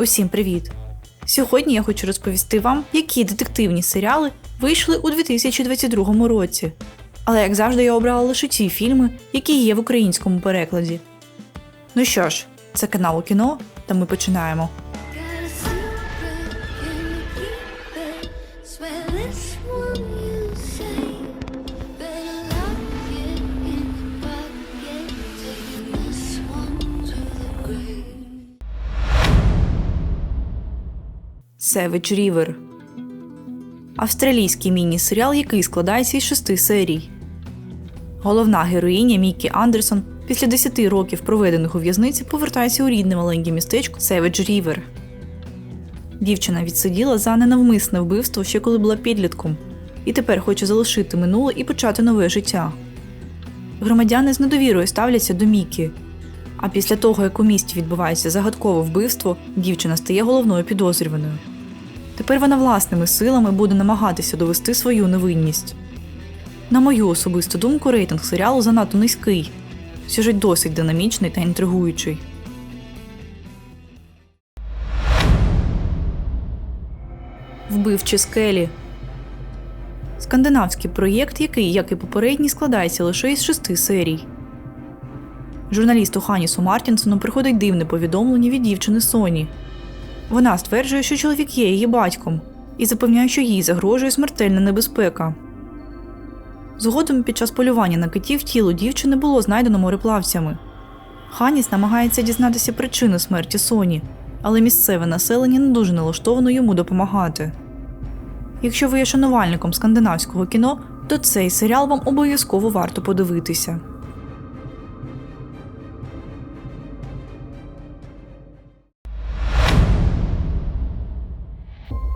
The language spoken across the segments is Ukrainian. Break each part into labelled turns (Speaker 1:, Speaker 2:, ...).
Speaker 1: Усім привіт! Сьогодні я хочу розповісти вам, які детективні серіали вийшли у 2022 році. Але як завжди, я обрала лише ті фільми, які є в українському перекладі. Ну що ж, це канал у кіно, та ми починаємо. Savage River. Австралійський міні-серіал, який складається із шести серій. Головна героїня Мікі Андерсон після 10 років, проведених у в'язниці, повертається у рідне маленьке містечко Savage River. Дівчина відсиділа за ненавмисне вбивство ще коли була підлітком, і тепер хоче залишити минуле і почати нове життя. Громадяни з недовірою ставляться до Мікі. А після того, як у місті відбувається загадкове вбивство, дівчина стає головною підозрюваною. Тепер вона власними силами буде намагатися довести свою невинність. На мою особисту думку, рейтинг серіалу занадто низький. Сюжет досить динамічний та інтригуючий. Вбивчі скелі. Скандинавський проєкт, який, як і попередній, складається лише із шести серій. Журналісту Ханісу Мартінсону приходить дивне повідомлення від дівчини Соні. Вона стверджує, що чоловік є її батьком, і запевняє, що їй загрожує смертельна небезпека. Згодом під час полювання на китів тіло дівчини було знайдено мореплавцями. Ханіс намагається дізнатися причину смерті Соні, але місцеве населення не дуже налаштовано йому допомагати. Якщо ви є шанувальником скандинавського кіно, то цей серіал вам обов'язково варто подивитися.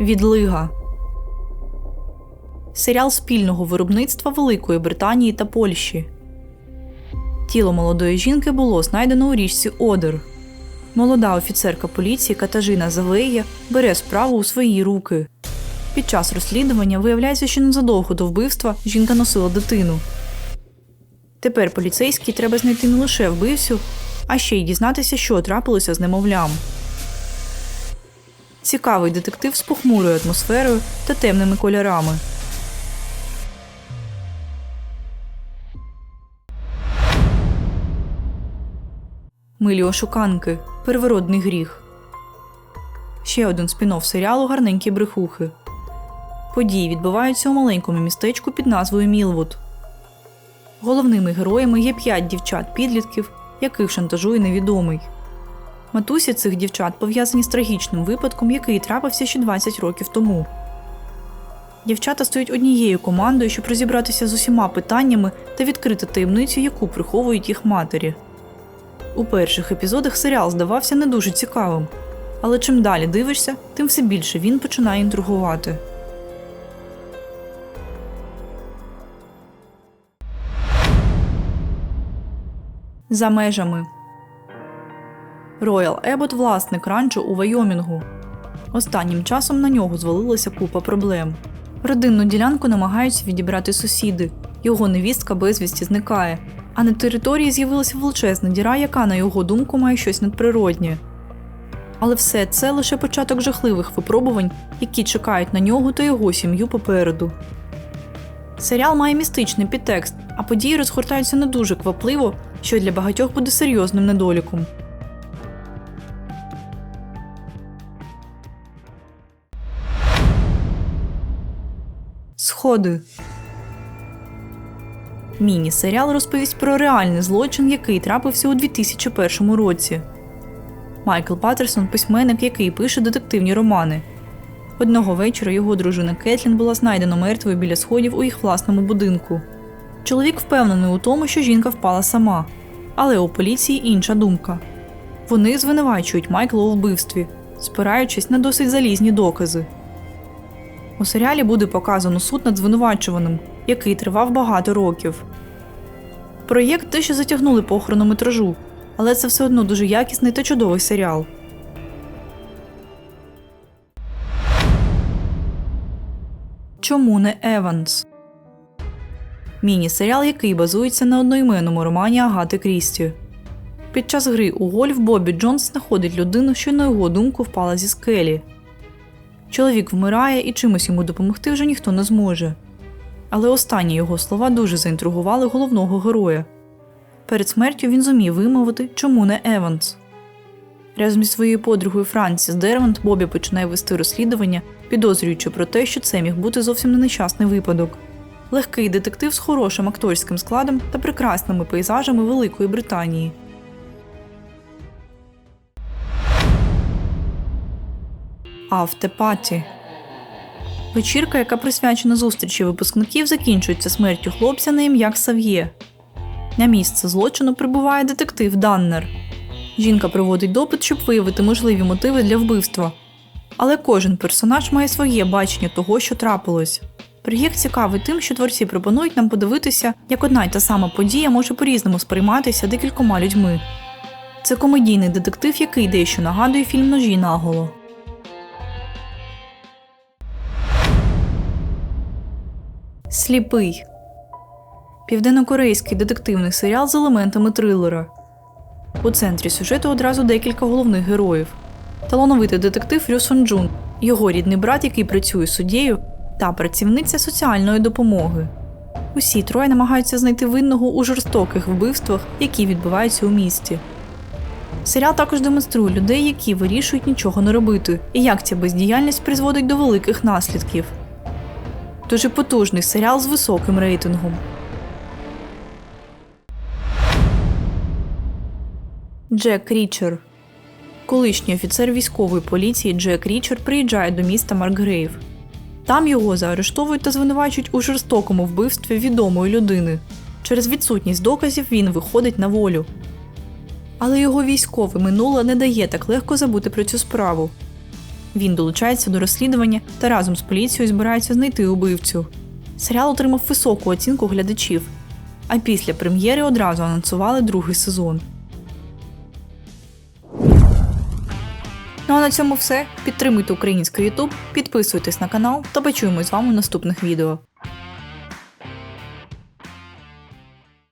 Speaker 1: Відлига серіал спільного виробництва Великої Британії та Польщі. Тіло молодої жінки було знайдено у річці Одер. Молода офіцерка поліції Катажина Завея бере справу у свої руки. Під час розслідування виявляється, що незадовго до вбивства жінка носила дитину. Тепер поліцейській треба знайти не лише вбивцю, а ще й дізнатися, що трапилося з немовлям. Цікавий детектив з похмурою атмосферою та темними кольорами. Милі ошуканки. Первородний гріх. Ще один спін-офф серіалу Гарненькі брехухи. Події відбуваються у маленькому містечку під назвою Мілвуд. Головними героями є п'ять дівчат-підлітків, яких шантажує невідомий. Матусі цих дівчат пов'язані з трагічним випадком, який трапився ще 20 років тому. Дівчата стають однією командою, щоб розібратися з усіма питаннями та відкрити таємницю, яку приховують їх матері. У перших епізодах серіал здавався не дуже цікавим, але чим далі дивишся, тим все більше він починає інтригувати. За межами Роял Ебот власник ранчо у Вайомінгу. Останнім часом на нього звалилася купа проблем. Родинну ділянку намагаються відібрати сусіди. Його невістка безвісті зникає. А на території з'явилася величезна діра, яка, на його думку, має щось надприроднє. Але все це лише початок жахливих випробувань, які чекають на нього та його сім'ю попереду. Серіал має містичний підтекст, а події розгортаються не дуже квапливо, що для багатьох буде серйозним недоліком. Сходи. Міні-серіал розповість про реальний злочин, який трапився у 2001 році. Майкл Паттерсон письменник, який пише детективні романи. Одного вечора його дружина Кетлін була знайдена мертвою біля сходів у їх власному будинку. Чоловік впевнений у тому, що жінка впала сама, але у поліції інша думка. Вони звинувачують Майкла у вбивстві, спираючись на досить залізні докази. У серіалі буде показано суд над звинувачуваним, який тривав багато років. Проєкт дещо затягнули по хронометражу, але це все одно дуже якісний та чудовий серіал. Чому не Еванс? Міні-серіал, який базується на одноіменному романі Агати Крісті. Під час гри у гольф Бобі Джонс знаходить людину, що на його думку впала зі скелі. Чоловік вмирає і чимось йому допомогти вже ніхто не зможе. Але останні його слова дуже заінтригували головного героя. Перед смертю він зумів вимовити, чому не Еванс. Разом зі своєю подругою Франсіс Дервант Бобі починає вести розслідування, підозрюючи про те, що це міг бути зовсім не нещасний випадок. Легкий детектив з хорошим акторським складом та прекрасними пейзажами Великої Британії. Автепаті. Вечірка, яка присвячена зустрічі випускників, закінчується смертю хлопця на ім'я Ксав'є. На місце злочину прибуває детектив Даннер. Жінка проводить допит, щоб виявити можливі мотиви для вбивства. Але кожен персонаж має своє бачення того, що трапилось. Проєкт цікавий тим, що творці пропонують нам подивитися, як одна й та сама подія може по-різному сприйматися декількома людьми. Це комедійний детектив, який дещо нагадує фільм Ножі наголо. Сліпий. Південнокорейський детективний серіал з елементами трилера. У центрі сюжету одразу декілька головних героїв: талановитий детектив Рю Сон Джун, його рідний брат, який працює суддєю, та працівниця соціальної допомоги. Усі троє намагаються знайти винного у жорстоких вбивствах, які відбуваються у місті. Серіал також демонструє людей, які вирішують нічого не робити, і як ця бездіяльність призводить до великих наслідків. Дуже потужний серіал з високим рейтингом. Джек Річер. Колишній офіцер військової поліції Джек Річер приїжджає до міста Маркгрейв. Там його заарештовують та звинувачують у жорстокому вбивстві відомої людини. Через відсутність доказів він виходить на волю. Але його військове минуле не дає так легко забути про цю справу. Він долучається до розслідування та разом з поліцією збирається знайти убивцю. Серіал отримав високу оцінку глядачів, а після прем'єри одразу анонсували другий сезон. Ну а на цьому все. Підтримуйте український YouTube, підписуйтесь на канал та почуємось з вами в наступних відео.